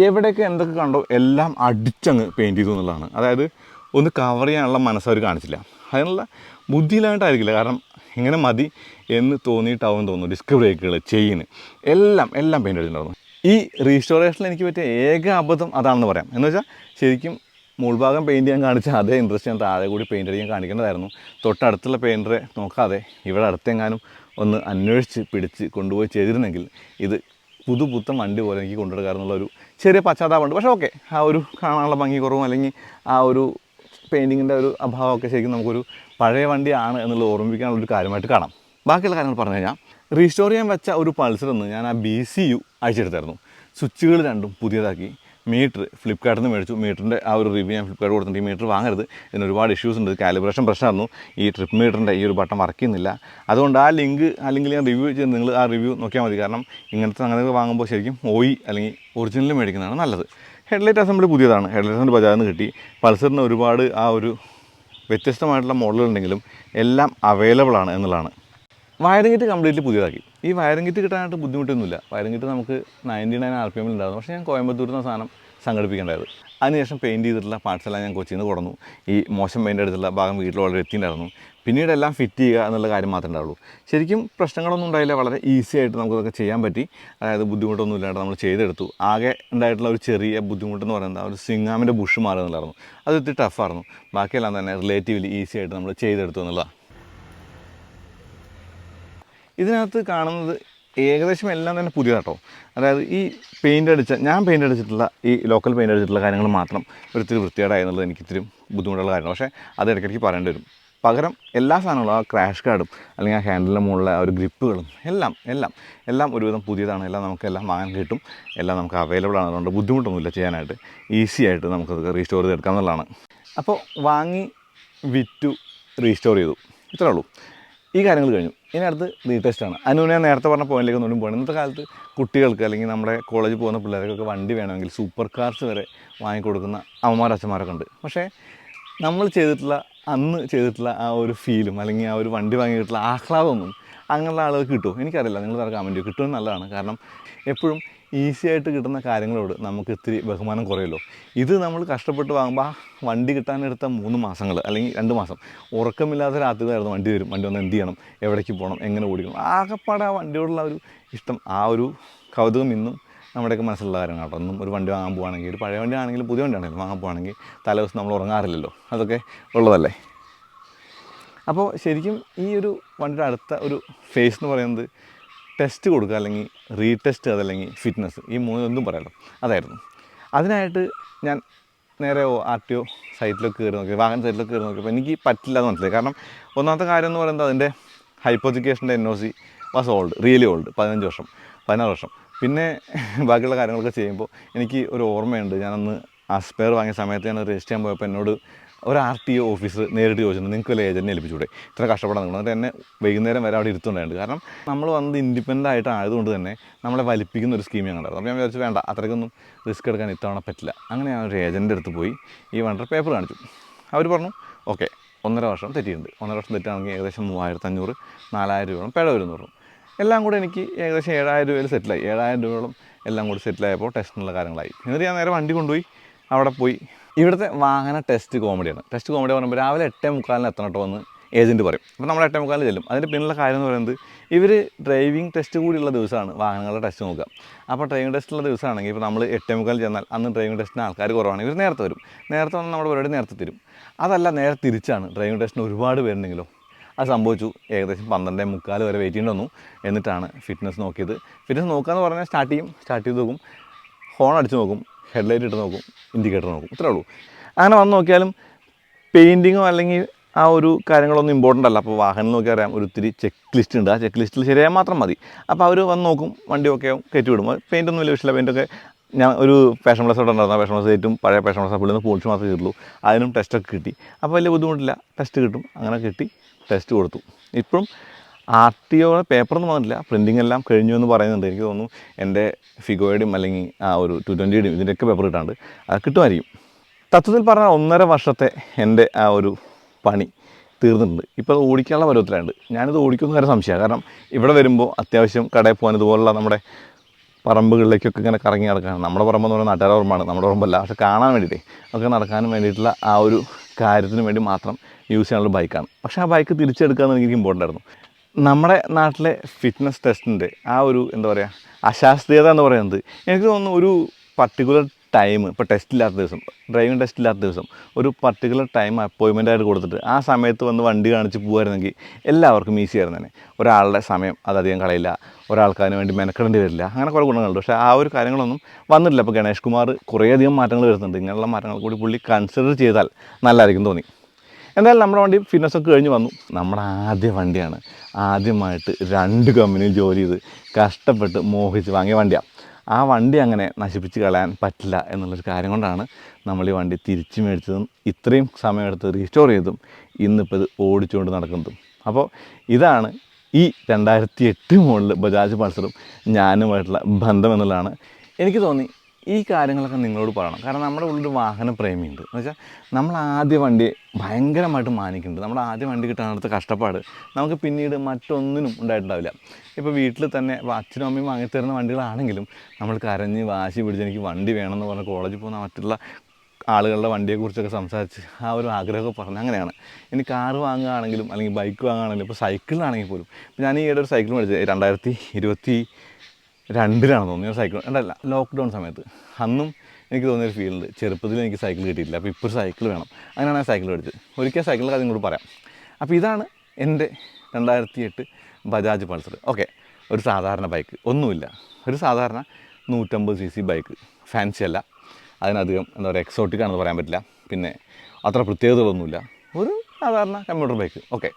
എവിടെയൊക്കെ എന്തൊക്കെ കണ്ടോ എല്ലാം അടിച്ചങ്ങ് പെയിന്റ് ചെയ്തു എന്നുള്ളതാണ്. അതായത് ഒന്ന് കവർ ചെയ്യാനുള്ള മനസ്സ് അവർ കാണിച്ചില്ല. അതിനുള്ള ബുദ്ധിയിലായിട്ടായിരിക്കില്ല കാരണം ഇങ്ങനെ മതി എന്ന് തോന്നിയിട്ടാവും തോന്നുന്നു. ഡിസ്ക് ബ്രേക്കുകൾ ചെയിന് എല്ലാം എല്ലാം പെയിന്റ് അടിച്ചിട്ടുണ്ടായിരുന്നു ഈ റീസ്റ്റോറേഷനിൽ എനിക്ക് പറ്റിയ ഏക അബദ്ധം അതാണെന്ന് പറയാം. എന്ന് വെച്ചാൽ ശരിക്കും മുൾഭാഗം പെയിന്റ് ചെയ്യാൻ കാണിച്ച അതേ ഇൻട്രസ്റ്റ് ഞാൻ താഴെ കൂടി പെയിന്റ് അടിക്കാൻ കാണിക്കേണ്ടതായിരുന്നു തൊട്ടടുത്തുള്ള പെയിന്ററെ നോക്കാതെ ഇവിടെ അടുത്തെങ്ങാനും ഒന്ന് അന്വേഷിച്ച് പിടിച്ച് കൊണ്ടുപോയി ചെയ്തിരുന്നെങ്കിൽ ഇത് പുതുപുത്തൻ വണ്ടി പോലെ എനിക്ക് കൊണ്ടുവരാറുള്ള ഒരു ചെറിയ പശ്ചാത്താപമുണ്ട്. പക്ഷേ ഓക്കെ ആ ഒരു കാണാനുള്ള ഭംഗി കുറവും അല്ലെങ്കിൽ ആ ഒരു പെയിന്റിങ്ങിന്റെ ഒരു അഭാവമൊക്കെ ശരിക്കും നമുക്കൊരു പഴയ വണ്ടിയാണ് എന്നുള്ളത് ഓർമ്മിപ്പിക്കാനുള്ള ഒരു കാര്യമായിട്ട് കാണാം. ബാക്കിയുള്ള കാര്യങ്ങൾ പറഞ്ഞു കഴിഞ്ഞാൽ റീസ്റ്റോർ ചെയ്യാൻ വെച്ച ഒരു പൾസർ എന്ന് ഞാൻ ആ ബി സി യു അയച്ചെടുത്തായിരുന്നു സ്വിച്ചുകൾ രണ്ടും പുതിയതാക്കി. മീറ്റർ ഫ്ലിപ്പ്കാർട്ടിൽ നിന്ന് മേടിച്ചു. മീറ്ററിന്റെ ആ ഒരു റിവ്യൂ ഞാൻ ഫ്ലിപ്കാർട്ട് കൊടുത്തിട്ടുണ്ട്. ഈ മീറ്റർ വാങ്ങരുത്. ഇതിന് ഒരുപാട് ഇഷ്യൂസ് ഉണ്ട്. കാലിബ്രേഷൻ പ്രശ്നമായിരുന്നു. ഈ ട്രിപ്പ് മീറ്ററിന്റെ ഈ ഒരു ബട്ടൺ വർക്ക് ചെയ്യുന്നില്ല. അതുകൊണ്ട് ആ ലിങ്ക് ആ ലിങ്കിൽ ഞാൻ റിവ്യൂ ചെയ്ത് നിങ്ങൾ ആ റിവ്യൂ നോക്കിയാൽ മതി. കാരണം ഇങ്ങനത്തെ സംഗതികൾ വാങ്ങുമ്പോൾ ശരിക്കും ഓയി അല്ലെങ്കിൽ ഒറിജിനൽ മേടിക്കുന്നതാണ് നല്ലത്. ഹെഡ്ലൈറ്റ് അസംബ്ലി പുതിയതാണ്. ഹെഡ്ലൈറ്റ് അസംബ്ലി ബജാജിൽ കിട്ടി. പൾസറിന് ഒരുപാട് ആ ഒരു വ്യത്യസ്തമായിട്ടുള്ള മോഡലുണ്ടെങ്കിലും എല്ലാം അവൈലബിൾ ആണ് എന്നുള്ളതാണ്. വയറിംഗ് കിറ്റ് കംപ്ലീറ്റ്ലി പുതിയതാക്കി. ഈ വയറിംഗ് കിറ്റ് കിട്ടാനായിട്ട് ബുദ്ധിമുട്ടൊന്നുമില്ല. വയറിംഗ് കിറ്റ് നമുക്ക് നയന്റി നയൻ ആർ പി എമ്മിൽ ഉണ്ടായിരുന്നു. പക്ഷേ ഞാൻ കോയമ്പത്തൂരിൽ നിന്ന് സാധനം സംഘടിപ്പിക്കേണ്ടത് അതിനുശേഷം പെയിന്റ് ചെയ്തിട്ടുള്ള പാർട്സെല്ലാം ഞാൻ കൊച്ചിയിൽ നിന്ന് കൊടുന്നു ഈ മോശം പെയിന്റ് എടുത്തുള്ള ഭാഗം വീട്ടിൽ വളരെ എത്തിയിട്ടുണ്ടായിരുന്നു. പിന്നീട് എല്ലാം ഫിറ്റ് ചെയ്യുക എന്നുള്ള കാര്യം മാത്രമേ ഉണ്ടാവുള്ളൂ. ശരിക്കും പ്രശ്നങ്ങളൊന്നും ഉണ്ടായില്ല. വളരെ ഈസി ആയിട്ട് നമുക്കതൊക്കെ ചെയ്യാൻ പറ്റി. അതായത് ബുദ്ധിമുട്ടൊന്നും ഇല്ലാണ്ട് നമ്മൾ ചെയ്തെടുത്തു. ആകെ ഉണ്ടായിട്ടുള്ള ഒരു ചെറിയ ബുദ്ധിമുട്ടെന്ന് പറയുന്നത് ഒരു സിംഗാമിന്റെ ബുഷ് മാറുന്നുണ്ടായിരുന്നു അത് ഇത്തിരി ടഫായിരുന്നു ബാക്കിയെല്ലാം തന്നെ റിലേറ്റീവ്ലി ഈസി ആയിട്ട് നമ്മൾ ചെയ്തെടുത്തു എന്നുള്ളതാണ്. ഇതിനകത്ത് കാണുന്നത് ഏകദേശം എല്ലാം തന്നെ പുതിയതാട്ടോ. അതായത് ഈ പെയിന്റ് അടിച്ച ഞാൻ പെയിന്റ് അടിച്ചിട്ടുള്ള ഈ ലോക്കൽ പെയിന്റ് അടിച്ചിട്ടുള്ള കാര്യങ്ങൾ മാത്രം ഒരിത്തിരി വൃത്തികേടായി എന്നുള്ളത് എനിക്ക് ഇത്തിരി ബുദ്ധിമുട്ടുള്ള കാര്യമാണ്. പക്ഷേ അത് ഇടയ്ക്കിടയ്ക്ക് പറയേണ്ടി വരും. പകരം എല്ലാ സാധനങ്ങളും ആ ക്രാഷ് കാർഡും അല്ലെങ്കിൽ ആ ഹാൻഡിലിന്റെ മുകളിലെ ആ ഒരു ഗ്രിപ്പുകളും എല്ലാം എല്ലാം എല്ലാം ഒരുവിധം പുതിയതാണ്. എല്ലാം നമുക്ക് എല്ലാം വാങ്ങാൻ കിട്ടും. എല്ലാം നമുക്ക് അവൈലബിൾ ആണ്. അതുകൊണ്ട് ബുദ്ധിമുട്ടൊന്നുമില്ല ചെയ്യാനായിട്ട്. ഈസി ആയിട്ട് നമുക്കത് റീസ്റ്റോർ ചെയ്തെടുക്കാം എന്നുള്ളതാണ്. അപ്പോൾ വാങ്ങി വിറ്റു റീസ്റ്റോർ ചെയ്തു. ഇത്രേ ഉള്ളൂ. ഈ കാര്യങ്ങൾ കഴിഞ്ഞു. ഇനി അടുത്ത് ആണ്. അതിന് ഞാൻ നേരത്തെ പറഞ്ഞ പോയിന്റിലേക്ക് ഒന്നും പോകണം ഇന്നത്തെ കാലത്ത് കുട്ടികൾക്ക് അല്ലെങ്കിൽ നമ്മുടെ കോളേജ് പോകുന്ന പിള്ളേർക്കൊക്കെ വണ്ടി വേണമെങ്കിൽ സൂപ്പർ കാർസ് വരെ വാങ്ങിക്കൊടുക്കുന്ന അമ്മമാർ അച്ഛന്മാരൊക്കെ ഉണ്ട്. പക്ഷേ നമ്മൾ ചെയ്തിട്ടുള്ള അന്ന് ചെയ്തിട്ടുള്ള ആ ഒരു ഫീലും അല്ലെങ്കിൽ ആ ഒരു വണ്ടി വാങ്ങിയിട്ടുള്ള ആഹ്ലാദമൊന്നും അങ്ങനെയുള്ള ആളുകൾ കിട്ടുമോ? എനിക്കറിയില്ല. നിങ്ങൾ വേറെ കമന്റ് കിട്ടുമെന്ന് നല്ലതാണ്. കാരണം എപ്പോഴും ഈസി ആയിട്ട് കിട്ടുന്ന കാര്യങ്ങളോട് നമുക്ക് ഇത്തിരി ബഹുമാനം കുറയല്ലോ. ഇത് നമ്മൾ കഷ്ടപ്പെട്ട് വാങ്ങുമ്പോൾ വണ്ടി കിട്ടാനെടുത്ത മൂന്ന് മാസങ്ങൾ അല്ലെങ്കിൽ രണ്ട് മാസം ഉറക്കമില്ലാത്ത രാത്രികളായിരുന്നു വണ്ടി വരും. വണ്ടി വന്ന് എന്ത് ചെയ്യണം? എവിടേക്ക് പോകണം? എങ്ങനെ ഓടിക്കണം? ആകെപ്പാടെ ആ വണ്ടിയോടുള്ള ഒരു ഇഷ്ടം ആ ഒരു കൗതുകം ഇന്നും നമ്മുടെയൊക്കെ മനസ്സിലുള്ള കാര്യമാണ് കേട്ടോ. ഒന്നും ഒരു വണ്ടി വാങ്ങാൻ പോകുകയാണെങ്കിൽ ഒരു പഴയ വണ്ടി ആണെങ്കിലും പുതിയ വണ്ടി വാങ്ങാൻ പോകുകയാണെങ്കിൽ തലേ ദിവസം നമ്മൾ ഉറങ്ങാറില്ലല്ലോ. അതൊക്കെ ഉള്ളതല്ലേ? അപ്പോൾ ശരിക്കും ഈ ഒരു വണ്ടിയുടെ അടുത്ത ഒരു ഫേസ് എന്ന് പറയുന്നത് ടെസ്റ്റ് കൊടുക്കുക അല്ലെങ്കിൽ റീടെസ്റ്റ് അതല്ലെങ്കിൽ ഫിറ്റ്നസ് ഈ മൂന്നൊന്നും പറയാമല്ലോ അതായിരുന്നു. അതിനായിട്ട് ഞാൻ നേരെ ആർ ടി ഒ സൈറ്റിലൊക്കെ കയറി നോക്കി. വാഹന സൈറ്റിലൊക്കെ കയറി നോക്കിയപ്പോൾ എനിക്ക് പറ്റില്ല എന്ന് മനസ്സിലായി. കാരണം ഒന്നാമത്തെ കാര്യം എന്ന് പറയുന്നത് അതിന്റെ ഹൈപ്പോസിക്കേഷന്റെ N O C was old really old പതിനഞ്ച് വർഷം പതിനാറ് വർഷം. പിന്നെ ബാക്കിയുള്ള കാര്യങ്ങളൊക്കെ ചെയ്യുമ്പോൾ എനിക്ക് ഒരു ഓർമ്മയുണ്ട്. ഞാനന്ന് ആ സ്പെയർ വാങ്ങിയ സമയത്ത് ഞാൻ രജിസ്റ്റർ ചെയ്യാൻ പോയപ്പോൾ എന്നോട് ഒരു ആർ ടി ഒ ഓഫീസർ നേരിട്ട് ചോദിച്ചിട്ടുണ്ട് നിങ്ങൾക്ക് വല്ല ഏജന്റിനെ ഏൽപ്പിച്ചൂടെ? ഇത്ര കഷ്ടപ്പെടാൻ നിങ്ങൾ എന്നിട്ട് എന്നെ വൈകുന്നേരം വരെ അവിടെ ഇരുത്തുണ്ടായിട്ടുണ്ട് കാരണം നമ്മൾ വന്നത് ഇൻഡിപെൻഡന്റ് ആയിട്ട് ആയതുകൊണ്ട് തന്നെ നമ്മളെ വലിപ്പിക്കുന്ന ഒരു സ്കീം ഞങ്ങളുടെ അപ്പോൾ ഞാൻ വിചാരിച്ചു വേണ്ട അത്രയ്ക്കൊന്നും റിസ്ക് എടുക്കാൻ ഇത്തവണ പറ്റില്ല. അങ്ങനെ ഞാൻ ഒരു ഏജന്റ് അടുത്ത് പോയി ഈ വണ്ടർ പേപ്പർ കാണിച്ചു. അവർ പറഞ്ഞു ഓക്കെ ഒന്നര വർഷം തെറ്റിയിട്ടുണ്ട്. ഒന്നര വർഷം തെറ്റാണെങ്കിൽ ഏകദേശം മൂവായിരത്തി അഞ്ഞൂറ് നാലായിരം രൂപയോളം പിഴ വരും പറഞ്ഞു. എല്ലാം കൂടെ എനിക്ക് ഏകദേശം ഏഴായിരം രൂപയിൽ സെറ്റിലായി ഏഴായിരം രൂപയോളം എല്ലാം കൂടി സെറ്റിലായപ്പോൾ ടെസ്റ്റിനുള്ള കാര്യങ്ങളായി. എന്നിട്ട് ഞാൻ നേരെ വണ്ടി കൊണ്ടുപോയി. അവിടെ പോയി. ഇവിടുത്തെ വാഹന ടെസ്റ്റ് കോമഡിയാണ് ടെസ്റ്റ് കോമഡി പറയുമ്പോൾ രാവിലെ എട്ടേ മുക്കാലിന് എത്തണം കേട്ടോ എന്ന് ഏജന്റ് പറയും. അപ്പോൾ നമ്മൾ എട്ടേ മുക്കാലിന് ചെല്ലും. അതിന്റെ പിന്നിലുള്ള കാര്യം എന്ന് പറയുന്നത് ഇവർ ഡ്രൈവിംഗ് ടെസ്റ്റ് കൂടിയുള്ള ദിവസമാണ് വാഹനങ്ങളുടെ ടെസ്റ്റ് നോക്കുക. അപ്പോൾ ഡ്രൈവിംഗ് ടെസ്റ്റുള്ള ദിവസമാണെങ്കിൽ ഇപ്പോൾ നമ്മൾ എട്ടേ മുക്കാലിൽ ചെന്നാൽ അന്ന് ഡ്രൈവിംഗ് ടെസ്റ്റിന് ആൾക്കാർ കുറവാണ്. ഇവർ നേരത്തെ വരും. നേരത്തെ വന്ന് നമ്മുടെ പരിപാടി നേരത്തെ തരും. അതല്ല നേരെ തിരിച്ചാണ് ഡ്രൈവിംഗ് ടെസ്റ്റിന് ഒരുപാട് പേരുണ്ടെങ്കിലോ അത് സംഭവിച്ചു. ഏകദേശം പന്ത്രണ്ടേ മുക്കാൽ വരെ വെയിറ്റ് ചെയ്യേണ്ടി വന്നു. എന്നിട്ടാണ് ഫിറ്റ്നസ് നോക്കിയത്. ഫിറ്റ്നസ് നോക്കുക എന്ന് പറഞ്ഞാൽ സ്റ്റാർട്ട് ചെയ്യും. സ്റ്റാർട്ട് ചെയ്ത് നോക്കും. ഹോൺ അടിച്ച് നോക്കും. ഹെഡ്ലൈറ്റ് ഇട്ട് നോക്കും ഇൻഡിക്കേറ്റർ നോക്കും ഇത്രേ ഉള്ളൂ. അങ്ങനെ വന്ന് നോക്കിയാലും പെയിന്റിങ്ങോ അല്ലെങ്കിൽ ആ ഒരു കാര്യങ്ങളൊന്നും ഇമ്പോർട്ടന്റ് അല്ല. അപ്പോൾ വാഹനം നോക്കി അറിയാം ഒരു ഒത്തിരി ചെക്ക് ലിസ്റ്റ് ഉണ്ട്. ആ ചെക്ക് ലിസ്റ്റിൽ ശരിയായാൽ മാത്രം മതി. അപ്പോൾ അവർ വന്ന് നോക്കും വണ്ടി ഒക്കെ കയറ്റി വിടും. പെയിന്റ് ഒന്നും വലിയ വിഷയമില്ല പെയിന്റൊക്കെ ഞാൻ ഒരു ഫാഷൻ പ്ലസ് അവിടെ ഉണ്ടായിരുന്നു. ഫാഷൻ പ്ലസ് പഴയ ഫാഷൻ പ്ലസ് പുള്ളിന്ന് പോളിച്ച് മാത്രമേ കിട്ടുള്ളൂ. അതിനും ടെസ്റ്റൊക്കെ കിട്ടി. അപ്പോൾ വലിയ ബുദ്ധിമുട്ടില്ല. ടെസ്റ്റ് കിട്ടും. അങ്ങനെ കിട്ടി ടെസ്റ്റ് കൊടുത്തു. ഇപ്പം ആർ ടി ഒ പേപ്പറൊന്നും വന്നിട്ടില്ല. പ്രിന്റിംഗ് എല്ലാം കഴിഞ്ഞു എന്ന് പറയുന്നുണ്ട്. എനിക്ക് തോന്നുന്നു എന്റെ ഫിഗോയുടെയും അല്ലെങ്കിൽ ആ ഒരു ടു ട്വന്റിയുടെയും ഇതിന്റെയൊക്കെ പേപ്പർ കിട്ടാണ്ട് അത് കിട്ടുമായിരിക്കും. തത്വത്തിൽ പറഞ്ഞാൽ ഒന്നര വർഷത്തെ എന്റെ ആ ഒരു പണി തീർന്നിട്ടുണ്ട്. ഇപ്പോൾ അത് ഓടിക്കാനുള്ള പരുവത്തിലുണ്ട് ഞാനിത് ഓടിക്കുന്ന വരെ സംശയമാണ്. കാരണം ഇവിടെ വരുമ്പോൾ അത്യാവശ്യം കടയിൽ പോകാൻ ഇതുപോലുള്ള നമ്മുടെ പറമ്പുകളിലേക്കൊക്കെ ഇങ്ങനെ കറങ്ങി നടക്കാനാണ് നമ്മുടെ പറമ്പെന്ന് പറയുന്നത് നാട്ടുകാരുടെ പറമ്പാണ്. നമ്മുടെ പറമ്പല്ല. പക്ഷെ കാണാൻ വേണ്ടിയിട്ടേ ഒക്കെ നടക്കാനും വേണ്ടിയിട്ടുള്ള ആ ഒരു കാര്യത്തിന് വേണ്ടി മാത്രം യൂസ് ചെയ്യാനുള്ള ബൈക്കാണ്. പക്ഷേ ആ ബൈക്ക് തിരിച്ചെടുക്കാമെന്ന് എനിക്ക് ഇമ്പോർട്ടന്റ് ആയിരുന്നു നമ്മുടെ നാട്ടിലെ ഫിറ്റ്നസ് ടെസ്റ്റിന്റെ ആ ഒരു എന്താ പറയുക അശാസ്ത്രീയത എന്ന് പറയുന്നത് എനിക്ക് തോന്നുന്നു ഒരു പർട്ടിക്കുലർ ടൈം ഇപ്പോൾ ടെസ്റ്റ് ഇല്ലാത്ത ദിവസം ഡ്രൈവിംഗ് ടെസ്റ്റ് ഇല്ലാത്ത ദിവസം ഒരു പർട്ടിക്കുലർ ടൈം അപ്പോയിൻമെന്റ് ആയിട്ട് കൊടുത്തിട്ട് ആ സമയത്ത് വന്ന് വണ്ടി കാണിച്ച് പോകുമായിരുന്നെങ്കിൽ എല്ലാവർക്കും ഈസി ആയിരുന്നു തന്നെ. ഒരാളുടെ സമയം അതധികം കളയില്ല ഒരാൾക്ക് അതിന് വേണ്ടി മെനക്കെടേണ്ടി വരില്ല അങ്ങനെ കുറേ ഗുണങ്ങളുണ്ട്. പക്ഷേ ആ ഒരു കാര്യങ്ങളൊന്നും വന്നിട്ടില്ല. അപ്പോൾ ഗണേഷ് കുമാർ കുറേയധികം മാറ്റങ്ങൾ വരുന്നുണ്ട്. ഇങ്ങനെയുള്ള മാറ്റങ്ങൾ കൂടി പുള്ളി കൺസിഡർ ചെയ്താൽ നല്ലതായിരിക്കും തോന്നി. എന്തായാലും നമ്മുടെ വണ്ടി ഫിറ്റ്നസ് ഒക്കെ കഴിഞ്ഞ് വന്നു. നമ്മുടെ ആദ്യ വണ്ടിയാണ്. ആദ്യമായിട്ട് രണ്ട് കമ്പനിയിൽ ജോലി ചെയ്ത് കഷ്ടപ്പെട്ട് മോഹിച്ച് വാങ്ങിയ വണ്ടിയാണ് ആ വണ്ടി അങ്ങനെ നശിപ്പിച്ച് കളയാൻ പറ്റില്ല എന്നുള്ളൊരു കാര്യം കൊണ്ടാണ് നമ്മൾ ഈ വണ്ടി തിരിച്ചു മേടിച്ചതും ഇത്രയും സമയമെടുത്ത് റീസ്റ്റോർ ചെയ്തും ഇന്നിപ്പോൾ ഇത് ഓടിച്ചുകൊണ്ട് നടക്കുന്നതും. അപ്പോൾ ഇതാണ് ഈ രണ്ടായിരത്തി എട്ട് മുകളിൽ ബജാജ് പൾസറും ഞാനുമായിട്ടുള്ള ബന്ധം എന്നുള്ളതാണ്. എനിക്ക് തോന്നി ഈ കാര്യങ്ങളൊക്കെ നിങ്ങളോട് പറയണം. കാരണം നമ്മുടെ ഉള്ളിൽ വാഹന പ്രേമിയുണ്ട്. എന്ന് വെച്ചാൽ നമ്മൾ ആദ്യ വണ്ടി ഭയങ്കരമായിട്ട് മാനിക്കുന്നുണ്ട്. നമ്മുടെ ആദ്യ വണ്ടി കിട്ടാനടുത്ത് കഷ്ടപ്പാട് നമുക്ക് പിന്നീട് മറ്റൊന്നിനും ഉണ്ടായിട്ടുണ്ടാവില്ല. ഇപ്പോൾ വീട്ടിൽ തന്നെ അച്ഛനും അമ്മയും വാങ്ങിത്തരുന്ന വണ്ടികളാണെങ്കിലും നമ്മൾ കരഞ്ഞ് വാശി പിടിച്ച് എനിക്ക് വണ്ടി വേണമെന്ന് പറഞ്ഞ് കോളേജിൽ പോകുന്ന മറ്റുള്ള ആളുകളുടെ വണ്ടിയെക്കുറിച്ചൊക്കെ സംസാരിച്ച് ആ ഒരു ആഗ്രഹമൊക്കെ പറഞ്ഞ് അങ്ങനെയാണ്. ഇനി കാറ് വാങ്ങുകയാണെങ്കിലും അല്ലെങ്കിൽ ബൈക്ക് വാങ്ങുകയാണെങ്കിലും ഇപ്പോൾ സൈക്കിളിലാണെങ്കിൽ പോലും ഇപ്പോൾ ഞാൻ ഈ ഇടയിൽ ഒരു സൈക്കിൾ മേടിച്ചത് രണ്ടായിരത്തി ഇരുപത്തി രണ്ടിലാണെന്ന് തോന്നുന്നു. ഞാൻ സൈക്കിൾ അല്ല ലോക്ക്ഡൗൺ സമയത്ത്. അന്നും എനിക്ക് തോന്നിയൊരു ഫീലുണ്ട് ചെറുപ്പത്തിൽ എനിക്ക് സൈക്കിൾ കിട്ടിയില്ല അപ്പോൾ ഇപ്പോൾ സൈക്കിൾ വേണം. അങ്ങനെയാണ് ഞാൻ സൈക്കിൾ മേടിച്ചത് ഒരിക്കൽ സൈക്കിളിന്റെ കാര്യം കൂടി പറയാം. അപ്പോൾ ഇതാണ് എന്റെ രണ്ടായിരത്തി എട്ട് ബജാജ് പൾസർ. ഓക്കെ ഒരു സാധാരണ ബൈക്ക് ഒന്നുമില്ല. ഒരു സാധാരണ നൂറ്റമ്പത് സി സി ബൈക്ക് ഫാൻസി അല്ല. അതിനധികം എന്താ പറയുക എക്സോട്ടിക് ആണെന്ന് പറയാൻ പറ്റില്ല. പിന്നെ അത്ര പ്രത്യേകതകളൊന്നുമില്ല ഒരു സാധാരണ കമ്പ്യൂട്ടർ ബൈക്ക് ഓക്കെ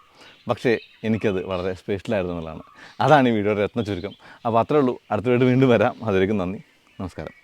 പക്ഷേ എനിക്കത് വളരെ സ്പെഷ്യലായിരുന്നു എന്നുള്ളതാണ് അതാണ് ഈ വീഡിയോയുടെ രത്ന ചുരുക്കം അപ്പോൾ അത്രേ ഉള്ളൂ. അടുത്ത വീണ്ടും വരാം. അതിലേക്ക് നന്ദി. നമസ്കാരം.